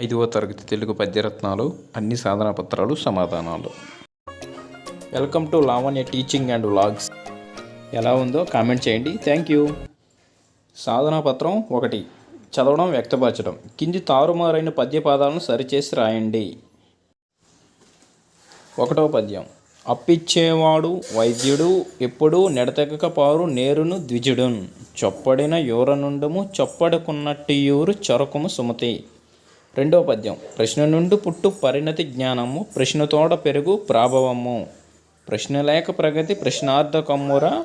ఐదవ తరగతి తెలుగు పద్యరత్నాలు అన్ని సాధన పత్రాలు సమాధానాలు. Welcome to Lavanya teaching and vlogs ఎలా ఉందో కామెంట్ చేయండి. థ్యాంక్ యూ సాధనా పత్రం ఒకటి. చదవడం వ్యక్తపరచడం. కింది తారుమారైన పద్యపాదాలను సరిచేసి రాయండి. ఒకటవ పద్యం. అప్పిచ్చేవాడు వైద్యుడు ఎప్పుడు నెడతెగక పారు నేరును ద్విజుడున్. చొప్పడిన యూరనుండము చొప్పడుకున్నట్టియూరు చొరకము సుమతి. రెండవ పద్యం. ప్రశ్న నుండి పుట్టు పరిణతి జ్ఞానము ప్రశ్నతోడ పెరుగు ప్రాభవము. ప్రశ్న లేక ప్రగతి ప్రశ్నార్థకమ్ముర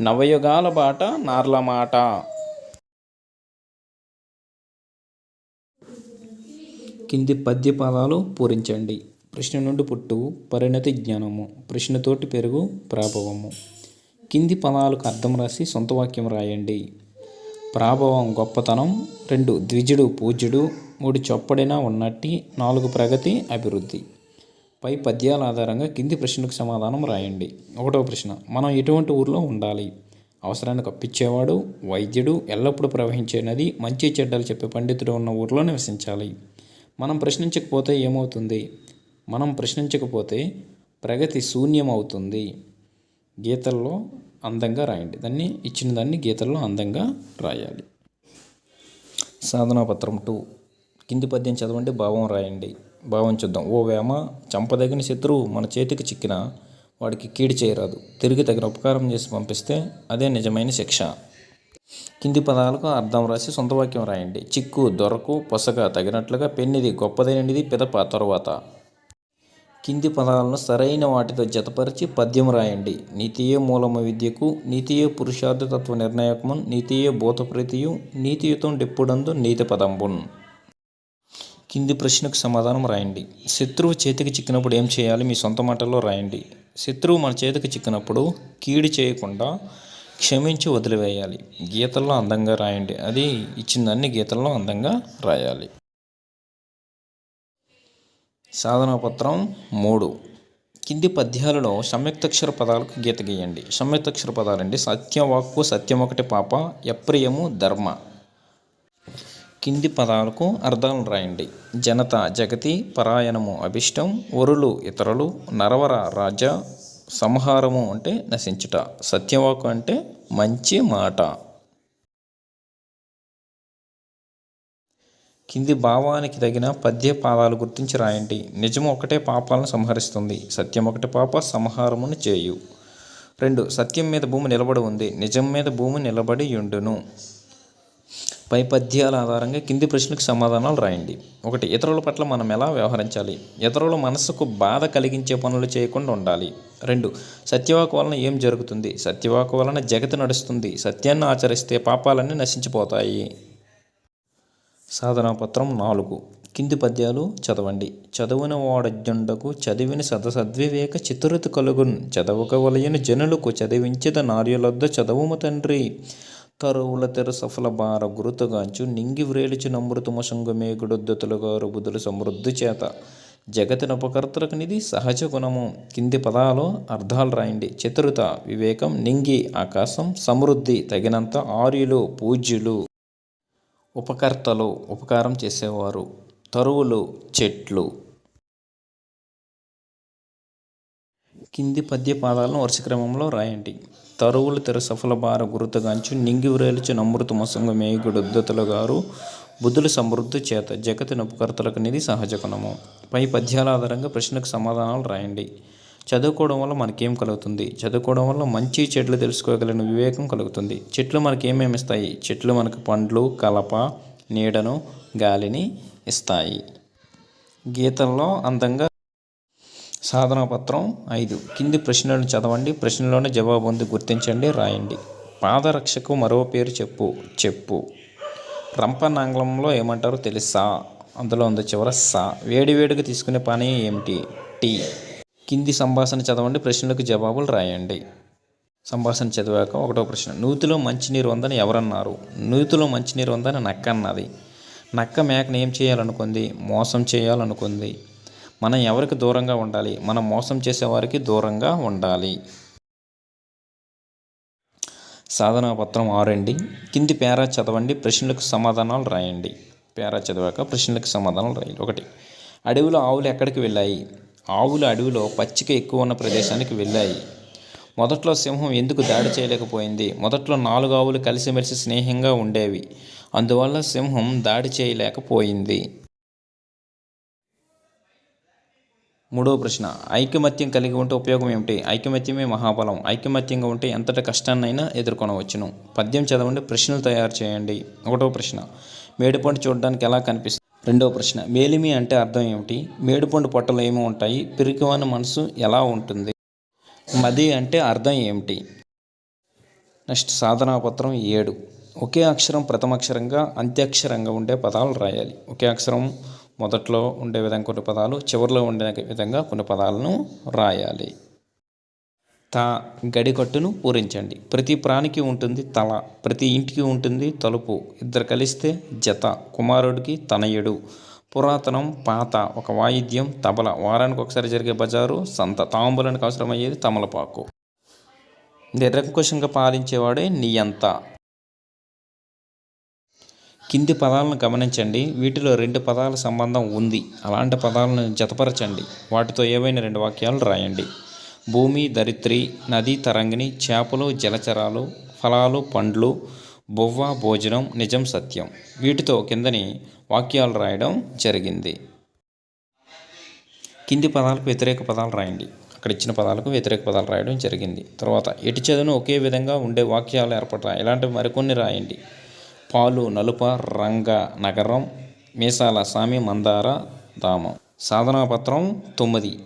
నవయుగాల బాట నార్ల మాట. కింది పద్య పదాలు పూరించండి. ప్రశ్న నుండి పుట్టు పరిణతి జ్ఞానము ప్రశ్నతోటి పెరుగు ప్రాభవము. కింది పదాలకు అర్థం రాసి సొంత వాక్యం రాయండి. ప్రాభవం గొప్పతనం రెండు ద్విజుడు పూజ్యుడు మూడు చొప్పడిన ఉన్నట్టి నాలుగు ప్రగతి అభివృద్ధి. పై పద్యాల ఆధారంగా కింది ప్రశ్నకు సమాధానం రాయండి. ఒకటవ ప్రశ్న మనం ఎటువంటి ఊర్లో ఉండాలి? అవసరానికి అప్పించేవాడు వైద్యుడు ఎల్లప్పుడూ ప్రవహించే నది మంచి చెడ్డలు చెప్పే పండితుడు ఉన్న ఊర్లో నివసించాలి. మనం ప్రశ్నించకపోతే ఏమవుతుంది? మనం ప్రశ్నించకపోతే ప్రగతి శూన్యం అవుతుంది గీతల్లో అందంగా రాయండి. దాన్ని ఇచ్చిన దాన్ని గీతల్లో అందంగా రాయాలి. సాధనా పత్రం టూ. కింది పద్యం చదవండి భావం రాయండి. భావం చూద్దాం. ఓ వేమ చంపదగిన శత్రువు మన చేతికి చిక్కిన వాడికి కీడి చేయరాదు. తిరిగి తగిన ఉపకారం చేసి పంపిస్తే అదే నిజమైన శిక్ష. కింది పదాలకు అర్థం రాసి సొంత వాక్యం రాయండి. చిక్కు దొరకు పొసగ తగినట్లుగా పెన్నిది గొప్పదైనది పిదప తరువాత. కింది పదాలను సరైన వాటితో జతపరిచి పద్యం రాయండి. నీతియే మూలమ విద్యకు నీతియే పురుషార్థతత్వ నిర్ణయకమున్ నీతియే భూతప్రీతియు నీతియుతం డెప్పుడందు నీతి పదంబున్. కింది ప్రశ్నకు సమాధానం రాయండి. శత్రువు చేతికి చిక్కినప్పుడు ఏం చేయాలి? మీ సొంత మాటల్లో రాయండి. శత్రువు మన చేతికి చిక్కినప్పుడు కీడు చేయకుండా క్షమించి వదిలివేయాలి. గీతల్లో అందంగా రాయండి. అది ఇచ్చిందన్ని గీతల్లో అందంగా రాయాలి. సాధనా పత్రం మూడు. కింది పద్యాలలో సంయుక్తక్షర పదాలకు గీత గీయండి. సంయుక్తాక్షర పదాలండి సత్యవాక్కు సత్యం ఒకటి పాప యప్రియము ధర్మ. కింది పదాలకు అర్థాలు రాయండి. జనత జగతి పరాయణము అభిష్టం వరులు ఇతరులు నరవర రాజ సంహారము అంటే నశించుట. సత్యవాకు అంటే మంచి మాట. కింది భావానికి తగిన పద్య పాదాలు గుర్తించి రాయండి. నిజము ఒకటే పాపాలను సంహరిస్తుంది. సత్యం ఒకటి పాప సంహారమును చేయు. రెండు సత్యం మీద భూమి నిలబడి ఉంది. నిజం మీద భూమి నిలబడి ఉండును పై పద్యాల ఆధారంగా కింది ప్రశ్నకు సమాధానాలు రాయండి. ఒకటి ఇతరుల పట్ల మనం ఎలా వ్యవహరించాలి? ఇతరుల మనసుకు బాధ కలిగించే పనులు చేయకుండా ఉండాలి. రెండు సత్యవాకు వలన ఏం జరుగుతుంది? సత్యవాకు వలన జగతి నడుస్తుంది. సత్యాన్ని ఆచరిస్తే పాపాలన్నీ నశించిపోతాయి. సాధనా పత్రం నాలుగు. కింది పద్యాలు చదవండి. చదువున వాడజ్జుండకు చదివిన సదసద్వివేక చతురత కలుగున్. చదవక వలయని జనులకు చదివించద నార్యులొద్ద చదవుము తండ్రి. తరువుల తెర సఫల భార గురుతుగాంచు నింగి వ్రేలిచి నమృతము సంగమేగుడొద్దతులుగారు బుధులు సమృద్ధి చేత. జగతిన ఉపకర్తలకు నిధి సహజ గుణము. కింది పదాలు అర్థాలు రాయండి. చతురత వివేకం నింగి ఆకాశం సమృద్ధి తగినంత ఆర్యులు పూజ్యులు. ఉపకర్తలు ఉపకారం చేసేవారు. తరువులు చెట్లు. కింది పద్య పాదాలను వరుస క్రమంలో రాయండి. తరువులు తెర సఫల భార గురుతగాంచు నింగి వ్రేలుచు నమృత మసంగ మేగుడు గారు బుద్ధుల సమృద్ధి చేత జగతిని ఉపకర్తలకు నిధి సహజ గుణము. పై పద్యాల ఆధారంగా ప్రశ్నకు సమాధానాలు రాయండి. చదువుకోవడం వల్ల మనకేం కలుగుతుంది? చదువుకోవడం వల్ల మంచి చెట్లు తెలుసుకోగలిగిన వివేకం కలుగుతుంది. చెట్లు మనకి ఏమేమి ఇస్తాయి? చెట్లు మనకు పండ్లు కలప నీడను గాలిని ఇస్తాయి. గీతల్లో అందంగా సాధన పత్రం ఐదు. కింది ప్రశ్నలను చదవండి. ప్రశ్నలోనే జవాబు ఉంది. గుర్తించండి. రాయండి. పాదరక్షకు మరో పేరు చెప్పు. చెప్పు. రంపన్ ఆంగ్లంలో ఏమంటారో తెలుసా? అందులో ఉంది చివర సా. వేడి వేడిగా తీసుకునే పని ఏమిటి? టీ. కింది సంభాషణ చదవండి ప్రశ్నలకు జవాబులు రాయండి. సంభాషణ చదివాక ఒకటో ప్రశ్న నూతిలో మంచినీరు ఉందని ఎవరన్నారు? నూతిలో మంచినీరు ఉందని నక్క అన్నది. నక్క మేకను ఏం చేయాలనుకుంది? మోసం చేయాలనుకుంది. మనం ఎవరికి దూరంగా ఉండాలి? మనం మోసం చేసేవారికి దూరంగా ఉండాలి. సాధనాపత్రం ఆరండి. కింది పేరా చదవండి ప్రశ్నలకు సమాధానాలు రాయండి. పేరా చదివాక ప్రశ్నలకు సమాధానాలు రాయండి. ఒకటి అడవిలో ఆవులు ఎక్కడికి వెళ్ళాయి? ఆవులు అడవిలో పచ్చిక ఎక్కువ ఉన్న ప్రదేశానికి వెళ్ళాయి. మొదట్లో సింహం ఎందుకు దాడి చేయలేకపోయింది? మొదట్లో నాలుగు ఆవులు కలిసిమెలిసి స్నేహంగా ఉండేవి. అందువల్ల సింహం దాడి చేయలేకపోయింది. మూడవ ప్రశ్న. ఐకమత్యం కలిగి ఉంటే ఉపయోగం ఏమిటి? ఐకమత్యమే మహాబలం. ఐకమత్యంగా ఉంటే ఎంతటి కష్టాన్నైనా ఎదుర్కొనవచ్చును. పద్యం చదవండి ప్రశ్నలు తయారు చేయండి. ఒకటవ ప్రశ్న. మేడిపండు చూడడానికి ఎలా కనిపిస్తుంది? రెండవ ప్రశ్న మేలిమి అంటే అర్థం ఏమిటి? మేడిపండు పొట్టలు ఏమి ఉంటాయి? పిరికివాని మనసు ఎలా ఉంటుంది? మది అంటే అర్థం ఏమిటి? నెక్స్ట్ సాధనాపత్రం ఏడు. ఒకే అక్షరం ప్రథమాక్షరంగా అంత్యక్షరంగా ఉండే పదాలు రాయాలి. ఒకే అక్షరం మొదట్లో ఉండే విధంగా కొన్ని పదాలు చివరిలో ఉండే విధంగా కొన్ని పదాలను రాయాలి. తా గడికట్టును పూరించండి. ప్రతి ప్రాణికి ఉంటుంది తల ప్రతి ఇంటికి ఉంటుంది తలుపు. ఇద్దరు కలిస్తే జత కుమారుడికి తనయుడు. పురాతనం పాత ఒక వాయిద్యం తబల. వారానికి ఒకసారి జరిగే బజారు సంత. తాంబూలానికి అవసరమయ్యేది తమలపాకు. నిరంకుశంగా పాలించేవాడే నియంత. కింది పదాలను గమనించండి. వీటిలో రెండు పదాల సంబంధం ఉంది. అలాంటి పదాలను జతపరచండి. వాటితో ఏవైనా రెండు వాక్యాలు రాయండి. భూమి ధరిత్రి నది తరంగిణి చేపలు జలచరాలు ఫలాలు పండ్లు బొవ్వ భోజనం నిజం సత్యం. వీటితో కిందని వాక్యాలు రాయడం జరిగింది. కింది పదాలకు వ్యతిరేక పదాలు రాయండి. అక్కడ ఇచ్చిన పదాలకు వ్యతిరేక పదాలు రాయడం జరిగింది. తర్వాత ఎటు చదువును ఒకే విధంగా ఉండే వాక్యాలు ఏర్పడతాయి ఇలాంటివి మరికొన్ని రాయండి. పాలు నలుప రంగ నగరం మీసాల సామి మందార దామం. సాధనాపత్రం తొమ్మిది.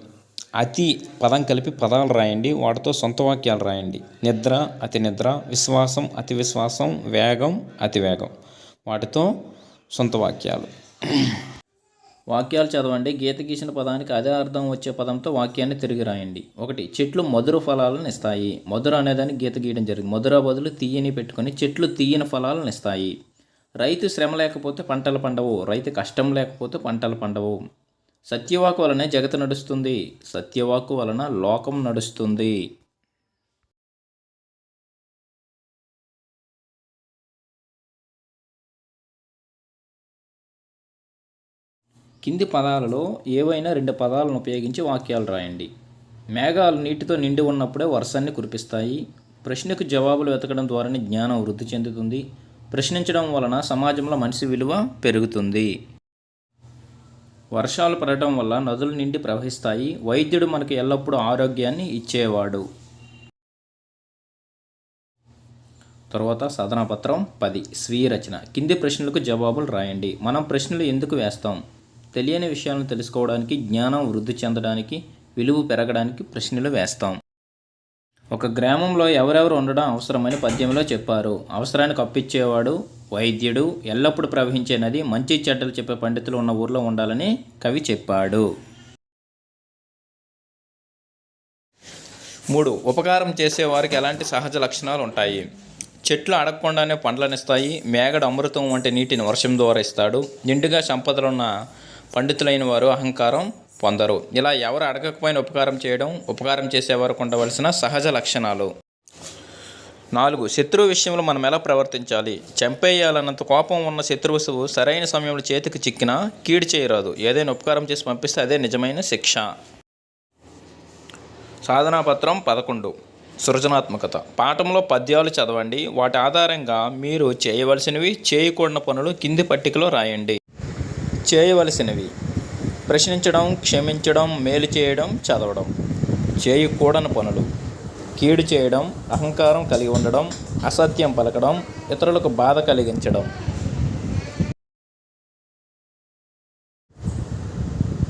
అతి పదం కలిపి పదాలు రాయండి. వాటితో సొంత వాక్యాలు రాయండి. నిద్ర అతి నిద్ర విశ్వాసం అతి విశ్వాసం వేగం అతి వేగం. వాటితో సొంత వాక్యాలు. వాక్యాలు చదవండి. గీత గీసిన పదానికి అదే అర్థం వచ్చే పదంతో వాక్యాన్ని తిరిగి రాయండి. ఒకటి చెట్లు మధుర ఫలాలను ఇస్తాయి. మధుర అనేదాన్ని గీత గీయడం జరిగింది. మధుర బదులు తీయని పెట్టుకొని చెట్లు తీయని ఫలాలను ఇస్తాయి. రైతు శ్రమ లేకపోతే పంటలు పండవు. రైతు కష్టం లేకపోతే పంటలు పండవు. సత్యవాకు వలనే జగత నడుస్తుంది. సత్యవాకు వలన లోకం నడుస్తుంది. కింది పదాలలో ఏవైనా రెండు పదాలను ఉపయోగించి వాక్యాలు రాయండి. మేఘాలు నీటితో నిండి ఉన్నప్పుడే వర్షాన్ని కురిపిస్తాయి. ప్రశ్నకు జవాబులు వెతకడం ద్వారానే జ్ఞానం వృద్ధి చెందుతుంది. ప్రశ్నించడం వలన సమాజంలో మనిషి విలువ పెరుగుతుంది. వర్షాలు పడటం వల్ల నదులు నిండి ప్రవహిస్తాయి. వైద్యుడు మనకు ఎల్లప్పుడూ ఆరోగ్యాన్ని ఇచ్చేవాడు. తర్వాత సాధనాపత్రం పది. స్వీయ రచన కింది ప్రశ్నలకు జవాబులు రాయండి. మనం ప్రశ్నలు ఎందుకు వేస్తాం? తెలియని విషయాలను తెలుసుకోవడానికి జ్ఞానం వృద్ధి చెందడానికి విలువ పెరగడానికి ప్రశ్నలు వేస్తాం. ఒక గ్రామంలో ఎవరెవరు ఉండడం అవసరమని పద్యంలో చెప్పారు. అవసరానికి అప్పిచ్చేవాడు వైద్యుడు ఎల్లప్పుడూ ప్రవహించే నది మంచి చెడ్డలు చెప్పే పండితులు ఉన్న ఊర్లో ఉండాలని కవి చెప్పాడు. మూడు ఉపకారం చేసేవారికి ఎలాంటి సహజ లక్షణాలు ఉంటాయి? చెట్లు అడగకుండానే పండ్లనిస్తాయి మేగడ అమృతం వంటి నీటిని వర్షం ద్వారా ఇస్తాడు. నిండుగా సంపదలున్న పండితులైన వారు అహంకారం పొందరు. ఇలా ఎవరు అడగకపోయిన ఉపకారం చేయడం ఉపకారం చేసేవారు ఉండవలసిన సహజ లక్షణాలు. నాలుగు శత్రువు విషయంలో మనం ఎలా ప్రవర్తించాలి? చంపేయాలన్నంత కోపం ఉన్న శత్రువు సరైన సమయంలో చేతికి చిక్కినా కీడు చేయరాదు. ఏదైనా ఉపకారం చేసి పంపిస్తే అదే నిజమైన శిక్ష. సాధనాపత్రం పదకొండు. సృజనాత్మకత. పాఠంలో పద్యాలు చదవండి. వాటి ఆధారంగా మీరు చేయవలసినవి చేయకూడని పనులు కింది పట్టికలో రాయండి. చేయవలసినవి. ప్రశ్నించడం క్షమించడం మేలు చేయడం చదవడం. చేయకూడని పనులు. కీడు చేయడం అహంకారం కలిగి ఉండడం అసత్యం పలకడం ఇతరులకు బాధ కలిగించడం.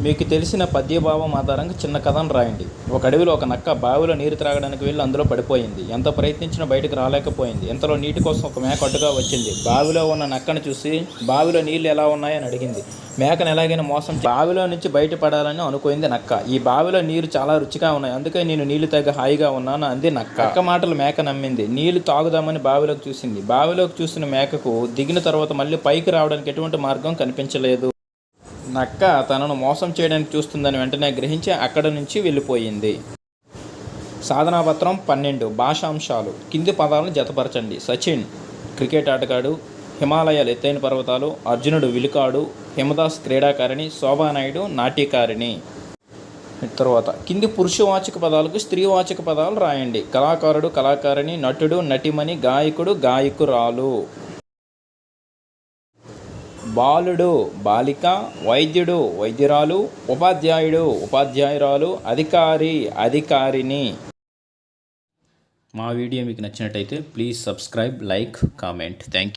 మీకు తెలిసిన పద్యభావం ఆధారంగా చిన్న కథను రాయండి. ఒక అడవిలో ఒక నక్క బావిలో నీరు త్రాగడానికి వెళ్ళి అందులో పడిపోయింది. ఎంత ప్రయత్నించినా బయటకు రాలేకపోయింది. ఇంతలో నీటి కోసం ఒక మేక అడ్డుగా వచ్చింది. బావిలో ఉన్న నక్కను చూసి బావిలో నీళ్ళు ఎలా ఉన్నాయని అడిగింది. మేకను ఎలాగైనా మోసం బావిలో నుంచి బయటపడాలని అనుకుంది నక్క. ఈ బావిలో నీరు చాలా రుచిగా ఉన్నాయి. అందుకే నేను నీళ్ళు తగ్గ హాయిగా ఉన్నాను అంది నక్క. నక్క మాటలు మేక నమ్మింది. నీళ్ళు తాగుదామని బావిలోకి చూసింది. బావిలోకి చూసిన మేకకు దిగిన తర్వాత మళ్ళీ పైకి రావడానికి ఎటువంటి మార్గం కనిపించలేదు. నక్క తనను మోసం చేయడానికి చూస్తుందని వెంటనే గ్రహించి అక్కడి నుంచి వెళ్ళిపోయింది. సాధనాపత్రం పన్నెండు భాషాంశాలు. కింది పదాలను జతపరచండి. సచిన్ క్రికెట్ ఆటగాడు హిమాలయాలు ఎత్తైన పర్వతాలు అర్జునుడు విలుకాడు హిమదాస్ క్రీడాకారిణి శోభానాయుడు నాట్యకారిణి. తర్వాత కింది పురుషవాచక పదాలకు స్త్రీవాచక పదాలు రాయండి. కళాకారుడు కళాకారిణి నటుడు నటిమణి గాయకుడు గాయకురాలు. బాలుడు బాలిక వైద్యుడు వైద్యురాలు ఉపాధ్యాయుడు ఉపాధ్యాయురాలు అధికారి అధికారిని. మా వీడియో మీకు నచ్చినట్టయితే please subscribe like comment. Thank you.